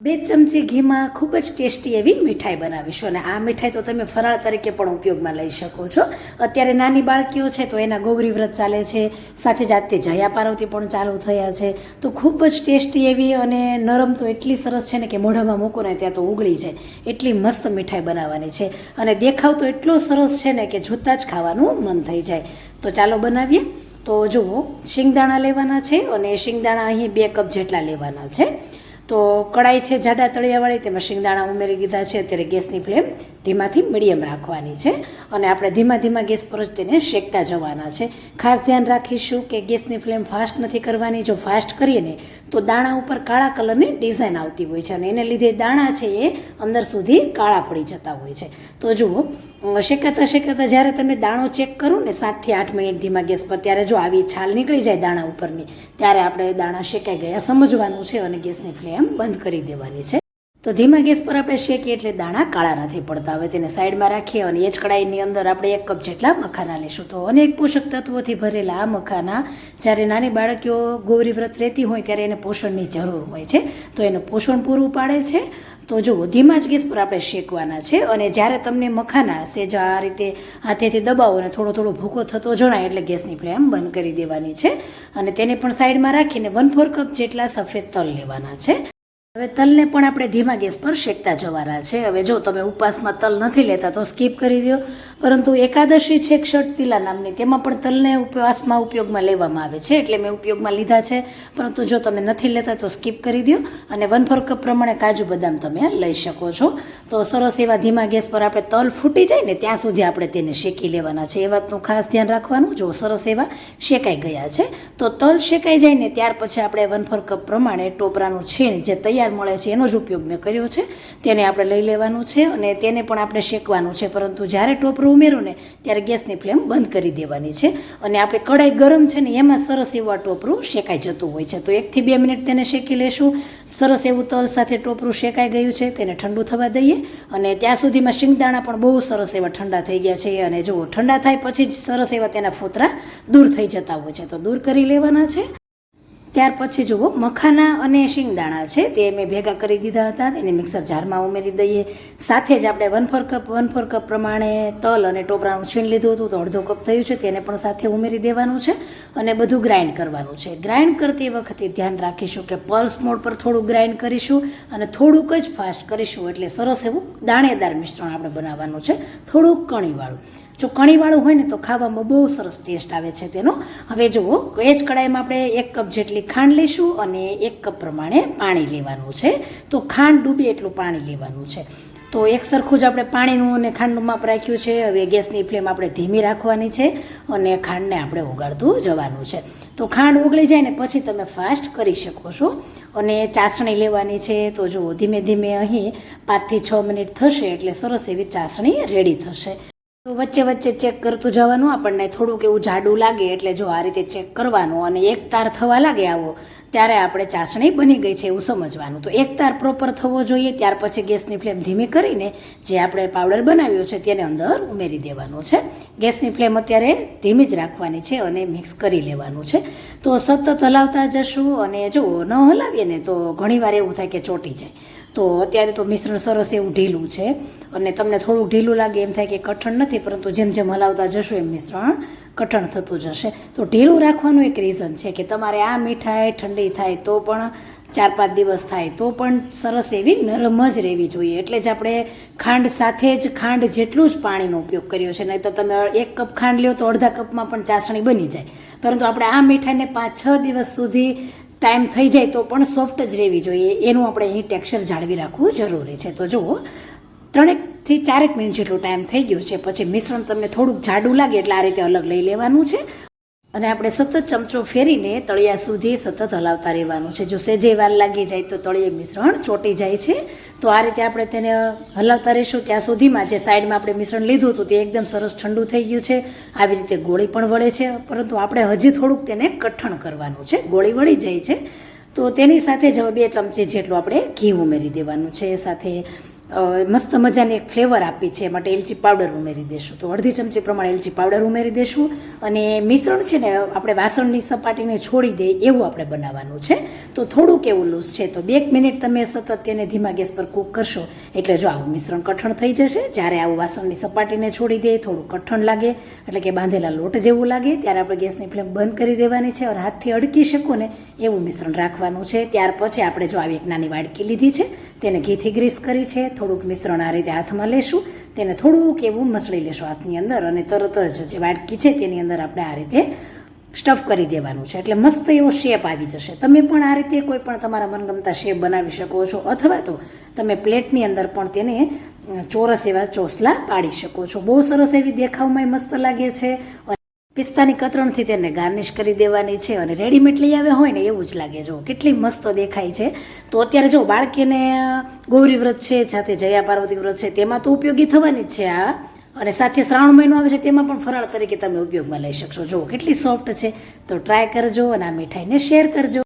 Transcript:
બે ચમચી ઘીમાં ખૂબ જ ટેસ્ટી એવી મીઠાઈ બનાવીશું. અને આ મીઠાઈ તો તમે ફરાળ તરીકે પણ ઉપયોગમાં લઈ શકો છો. અત્યારે નાની બાળકીઓ છે તો એના ગૌરી વ્રત ચાલે છે. સાથે જાતે જયા પાર્વતી પણ ચાલુ થયા છે. તો ખૂબ જ ટેસ્ટી એવી અને નરમ તો એટલી સરસ છે ને કે મોઢામાં મૂકો ને ત્યાં તો ઉગળી જાય. એટલી મસ્ત મીઠાઈ બનાવવાની છે. અને દેખાવ તો એટલો સરસ છે ને કે જોતાં જ ખાવાનું મન થઈ જાય. તો ચાલો બનાવીએ. તો જુઓ, શિંગદાણા લેવાના છે અને શિંગદાણા અહીં બે કપ જેટલા લેવાના છે. તો કડાઈ છે જાડા તળિયાવાળી, તેમાં શિંગદાણા ઉમેરી દીધા છે. અત્યારે ગેસની ફ્લેમ ધીમાથી મીડિયમ રાખવાની છે અને આપણે ધીમા ધીમા ગેસ પર જ તેને શેકતા જવાના છે. ખાસ ધ્યાન રાખીશું કે ગેસની ફ્લેમ ફાસ્ટ નથી કરવાની. જો ફાસ્ટ કરીએ ને તો દાણા ઉપર કાળા કલરની ડિઝાઇન આવતી હોય છે અને એને લીધે દાણા છે એ અંદર સુધી કાળા પડી જતા હોય છે. તો જુઓ શેકાતા શેકાતા જ્યારે તમે દાણો ચેક કરો ને સાતથી આઠ મિનિટ ધીમા ગેસ પર, ત્યારે જો આવી છાલ નીકળી જાય દાણા ઉપરની, ત્યારે આપણે દાણા શેકાઈ ગયા, સમજવાનું છે અને ગેસની ફ્લેમ બંધ કરી દેવાની છે. તો ધીમા ગેસ પર આપણે શેકીએ એટલે દાણા કાળા નથી પડતા. હવે તેને સાઈડમાં રાખીએ અને એ જ કડાઈની અંદર આપણે એક કપ જેટલા મખાના લઈશું તો અનેક પોષક તત્વોથી ભરેલા આ મખાના જ્યારે નાની બાળકીઓ ગૌરી વ્રત રહેતી હોય ત્યારે એને પોષણની જરૂર હોય છે. તો એનું પોષણ પૂરું પાડે છે. તો જુઓ, ધીમા જ ગેસ પર આપણે શેકવાના છે અને જ્યારે તમને મખાના સેજ આ રીતે હાથેથી દબાવો અને થોડો થોડો ભૂકો થતો જણાય એટલે ગેસની ફ્લેમ બંધ કરી દેવાની છે. અને તેને પણ સાઈડમાં રાખીને વન ફોર કપ જેટલા સફેદ તલ લેવાના છે. હવે તલને પણ આપણે ધીમા ગેસ પર શેકતા જવાના છે. હવે જો તમે ઉપવાસમાં તલ નથી લેતા તો સ્કીપ કરી દો. પરંતુ એકાદશી છે ક્ષટતિલા નામની, તેમાં પણ તલને ઉપવાસમાં ઉપયોગમાં લેવામાં આવે છે. એટલે મેં ઉપયોગમાં લીધા છે. પરંતુ જો તમે નથી લેતા તો સ્કીપ કરી દો. અને વન ફોર કપ પ્રમાણે કાજુ બદામ તમે લઈ શકો છો. તો સરસ એવા ધીમા ગેસ પર આપણે તલ ફૂટી જાય ને ત્યાં સુધી આપણે તેને શેકી લેવાના છે. એ વાતનું ખાસ ધ્યાન રાખવાનું. જો સરસ એવા શેકાઈ ગયા છે, તો તલ શેકાઈ જાય ને ત્યાર પછી આપણે વન ફોર કપ પ્રમાણે ટોપરાનું છીણ જે તૈયાર મળે છે, એનો જ ઉપયોગ મેં કર્યો છે. તેને આપણે લઈ લેવાનું છે અને તેને પણ આપણે શેકવાનું છે. પરંતુ જ્યારે ટોપરું ઉમેરો ને, ત્યારે ગેસની ફ્લેમ બંધ કરી દેવાની છે. અને આપણે કઢાઈ ગરમ છે ને, એમાં સરસ એવું આ ટોપરું શેકાઈ જતું હોય છે. તો એકથી બે મિનિટ તેને શેકી લેશું. સરસ એવું તલ સાથે ટોપરું શેકાઈ ગયું છે, તેને ઠંડુ થવા દઈએ. અને ત્યાં સુધીમાં શિંગદાણા પણ બહુ સરસ એવા ઠંડા થઈ ગયા છે. અને જુઓ ઠંડા થાય પછી જ સરસ એવા તેના ફોતરા દૂર થઈ જતા હોય છે. તો દૂર કરી લેવાના છે. ત્યાર પછી જુઓ, મખાના અને શિંગદાણા છે, તે મેં ભેગા કરી દીધા હતા, તેને મિક્સર જારમાં ઉમેરી દઈએ. સાથે જ આપણે one four cup one four cup પ્રમાણે તલ અને ટોપરાનું છીણ લીધું હતું, તો અડધો કપ થયું છે, તેને પણ સાથે ઉમેરી દેવાનું છે અને બધું ગ્રાઇન્ડ કરવાનું છે. ગ્રાઇન્ડ કરતી વખતે ધ્યાન રાખીશું કે પલ્સ મોડ પર થોડું ગ્રાઇન્ડ કરીશું અને થોડુંક જ ફાસ્ટ કરીશું, એટલે સરસ એવું દાણેદાર મિશ્રણ આપણે બનાવવાનું છે, થોડુંક કણીવાળું. જો કણીવાળું હોય ને તો ખાવામાં બહુ સરસ ટેસ્ટ આવે છે તેનો. હવે જુઓ એ જ કડાઈમાં આપણે એક કપ જેટલી ખાંડ લઈશું અને એક કપ પ્રમાણે પાણી લેવાનું છે. તો ખાંડ ડૂબે એટલું પાણી લેવાનું છે. તો એક સરખું જ આપણે પાણીનું અને ખાંડનું માપ રાખ્યું છે. હવે ગેસની ફ્લેમ આપણે ધીમી રાખવાની છે અને ખાંડને આપણે ઓગાળતું જવાનું છે. તો ખાંડ ઓગળી જાય ને પછી તમે ફાસ્ટ કરી શકો છો. અને ચાસણી લેવાની છે તો જુઓ, ધીમે ધીમે અહીં પાંચથી છ મિનિટ થશે એટલે સરસ એવી ચાસણી રેડી થશે. તો વચ્ચે વચ્ચે ચેક કરતું જવાનું આપણને થોડુંક એવું જાડું લાગે, એટલે જો આ રીતે ચેક કરવાનું અને એક તાર થવા લાગે આવો, ત્યારે આપણે ચાસણી બની ગઈ છે એવું સમજવાનું. તો એક તાર પ્રોપર થવો જોઈએ, ત્યાર પછી ગેસની ફ્લેમ ધીમી કરીને જે આપણે પાવડર બનાવ્યો છે તેને અંદર ઉમેરી દેવાનો છે. ગેસની ફ્લેમ અત્યારે ધીમી જ રાખવાની છે અને મિક્સ કરી લેવાનું છે. તો સતત હલાવતા જશું અને જો ન હલાવીએ ને તો ઘણીવાર એવું થાય કે ચોટી જાય. તો અત્યારે તો મિશ્રણ સરસ એવું ઢીલું છે અને તમને થોડું ઢીલું લાગે એમ થાય કે કઠણ નથી, પરંતુ જેમ જેમ હલાવતા જશો એમ મિશ્રણ કઠણ થતું જશે. તો ઢીલું રાખવાનું એક રીઝન છે કે તમારે આ મીઠાઈ ઠંડી થાય તો પણ ચાર પાંચ દિવસ થાય તો પણ સરસ એવી નરમ જ રહેવી જોઈએ. એટલે જ આપણે ખાંડ સાથે જ ખાંડ જેટલું જ પાણીનો ઉપયોગ કર્યો છે નહીં તો તમે એક કપ ખાંડ લ્યો તો અડધા કપમાં પણ ચાસણી બની જાય. પરંતુ આપણે આ મીઠાઈને પાંચ છ દિવસ સુધી ટાઈમ થઈ જાય તો પણ સોફ્ટ જ રહેવી જોઈએ. એનું આપણે અહીં ટેક્સચર જાળવી રાખવું જરૂરી છે. તો જુઓ, ત્રણેકથી ચારેક મિનિટ જેટલો ટાઈમ થઈ ગયો છે. પછી મિશ્રણ તમને થોડુંક જાડું લાગે એટલે આ રીતે અલગ લઈ લેવાનું છે. અને આપણે સતત ચમચો ફેરીને તળિયા સુધી સતત હલાવતા રહેવાનું છે. જો સેજે વાર લાગી જાય તો તળિયે મિશ્રણ ચોટી જાય છે. તો આ રીતે આપણે તેને હલાવતા રહીશું. ત્યાં સુધીમાં જે સાઈડમાં આપણે મિશ્રણ લીધું હતું તે એકદમ સરસ ઠંડુ થઈ ગયું છે. આવી રીતે ગોળી પણ વળે છે. પરંતુ આપણે હજી થોડુંક તેને કઠણ કરવાનું છે. ગોળી વળી જાય છે. તો તેની સાથે જ બે ચમચી જેટલું આપણે ઘી ઉમેરી દેવાનું છે. સાથે મસ્ત મજાની એક ફ્લેવર આપી છે. માટે એલચી પાવડર ઉમેરી દેશું. તો અડધી ચમચી પ્રમાણે એલચી પાવડર ઉમેરી દેશું અને મિશ્રણ છે ને, આપણે વાસણની સપાટીને છોડી દે એવું આપણે બનાવવાનું છે. તો થોડુંક એવું લૂઝ છે. તો બે મિનિટ તમે સતત તેને ધીમા ગેસ પર કૂક કરશો એટલે જો આવું મિશ્રણ કઠણ થઈ જશે. જ્યારે આવું વાસણની સપાટીને છોડી દે, થોડું કઠણ લાગે, એટલે કે બાંધેલા લોટ જેવું લાગે, ત્યારે આપણે ગેસની ફ્લેમ બંધ કરી દેવાની છે અને હાથથી અડકી શકો ને એવું મિશ્રણ રાખવાનું છે. ત્યાર પછી આપણે જો આવી એક નાની વાડકી લીધી છે, તેને ઘીથી ગ્રીસ કરી છે. થોડુંક મિશ્રણ આ રીતે હાથમાં લેશું. તેને થોડુંક એવું મસળી લેશું હાથની અંદર અને તરત જ જે વાટકી છે તેની અંદર આપણે આ રીતે સ્ટફ કરી દેવાનું છે. એટલે મસ્ત એવો શેપ આવી જશે. તમે પણ આ રીતે કોઈ પણ તમારા મનગમતા શેપ બનાવી શકો છો અથવા તો તમે પ્લેટની અંદર પણ તેને ચોરસ એવા ચોસલા પાડી શકો છો. બહુ સરસ એવી દેખાવમાં મસ્ત લાગે છે. પિસ્તાની કતરણથી તેને ગાર્નિશ કરી દેવાની છે અને રેડીમેડ લઈ આવ્યા હોય ને એવું જ લાગે. જો કેટલી મસ્ત દેખાય છે. તો અત્યારે જો બાળકીને ગૌરી વ્રત છે, સાથે જયા પાર્વતી વ્રત છે, તેમાં તો ઉપયોગી થવાની જ છે આ. અને સાથે શ્રાવણ મહિનો આવે છે, તેમાં પણ ફરાળ તરીકે તમે ઉપયોગમાં લઈ શકશો. જો કેટલી સોફ્ટ છે, તો ટ્રાય કરજો અને આ મીઠાઈને શેર કરજો.